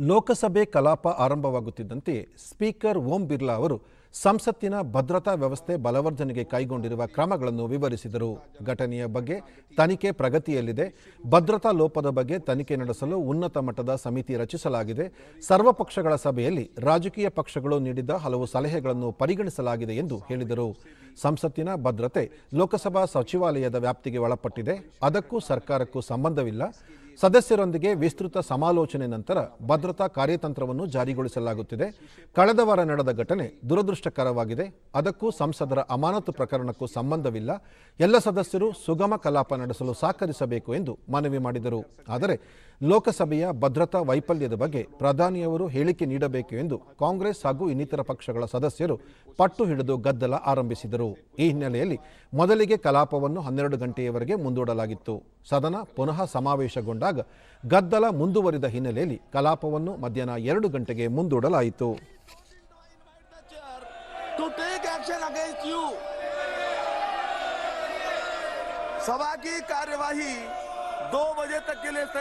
ಲೋಕಸಭೆ ಕಲಾಪ ಆರಂಭವಾಗುತ್ತಿದ್ದಂತೆ ಸ್ಪೀಕರ್ ಓಂ ಬಿರ್ಲಾ ಅವರು ಸಂಸತ್ತಿನ ಭದ್ರತಾ ವ್ಯವಸ್ಥೆ ಬಲವರ್ಧನೆಗೆ ಕೈಗೊಂಡಿರುವ ಕ್ರಮಗಳನ್ನು ವಿವರಿಸಿದರು. ಘಟನೆಯ ಬಗ್ಗೆ ತನಿಖೆ ಪ್ರಗತಿಯಲ್ಲಿದೆ. ಭದ್ರತಾ ಲೋಪದ ಬಗ್ಗೆ ತನಿಖೆ ನಡೆಸಲು ಉನ್ನತ ಮಟ್ಟದ ಸಮಿತಿ ರಚಿಸಲಾಗಿದೆ. ಸರ್ವಪಕ್ಷಗಳ ಸಭೆಯಲ್ಲಿ ರಾಜಕೀಯ ಪಕ್ಷಗಳು ನೀಡಿದ ಹಲವು ಸಲಹೆಗಳನ್ನು ಪರಿಗಣಿಸಲಾಗಿದೆ ಎಂದು ಹೇಳಿದರು. ಸಂಸತ್ತಿನ ಭದ್ರತೆ ಲೋಕಸಭಾ ಸಚಿವಾಲಯದ ವ್ಯಾಪ್ತಿಗೆ ಒಳಪಟ್ಟಿದೆ. ಅದಕ್ಕೂ ಸರ್ಕಾರಕ್ಕೂ ಸಂಬಂಧವಿಲ್ಲ. ಸದಸ್ಯರೊಂದಿಗೆ ವಿಸ್ತೃತ ಸಮಾಲೋಚನೆ ನಂತರ ಭದ್ರತಾ ಕಾರ್ಯತಂತ್ರವನ್ನು ಜಾರಿಗೊಳಿಸಲಾಗುತ್ತಿದೆ. ಕಳೆದ ವಾರ ನಡೆದ ಘಟನೆ ದುರದೃಷ್ಟಕರವಾಗಿದೆ. ಅದಕ್ಕೂ ಸಂಸದರ ಅಮಾನತು ಪ್ರಕರಣಕ್ಕೂ ಸಂಬಂಧವಿಲ್ಲ. ಎಲ್ಲ ಸದಸ್ಯರು ಸುಗಮ ಕಲಾಪ ನಡೆಸಲು ಸಹಕರಿಸಬೇಕು ಎಂದು ಮನವಿ ಮಾಡಿದರು. ಆದರೆ ಲೋಕಸಭೆಯ ಭದ್ರತಾ ವೈಫಲ್ಯದ ಬಗ್ಗೆ ಪ್ರಧಾನಿಯವರು ಹೇಳಿಕೆ ನೀಡಬೇಕು ಎಂದು ಕಾಂಗ್ರೆಸ್ ಹಾಗೂ ಇನ್ನಿತರ ಪಕ್ಷಗಳ ಸದಸ್ಯರು ಪಟ್ಟು ಹಿಡಿದು ಗದ್ದಲ ಆರಂಭಿಸಿದರು. ಈ ಹಿನ್ನೆಲೆಯಲ್ಲಿ ಮೊದಲಿಗೆ ಕಲಾಪವನ್ನು ಹನ್ನೆರಡು ಗಂಟೆಯವರೆಗೆ ಮುಂದೂಡಲಾಗಿತ್ತು. ಸದನ ಪುನಃ ಸಮಾವೇಶಗೊಂಡಾಗ ಗದ್ದಲ ಮುಂದುವರಿದ ಹಿನ್ನೆಲೆಯಲ್ಲಿ ಕಲಾಪವನ್ನು ಮಧ್ಯಾಹ್ನ ಎರಡು ಗಂಟೆಗೆ ಮುಂದೂಡಲಾಯಿತು to take action against you. सभा की कार्यवाही दो बजे तक के लिए स्थगित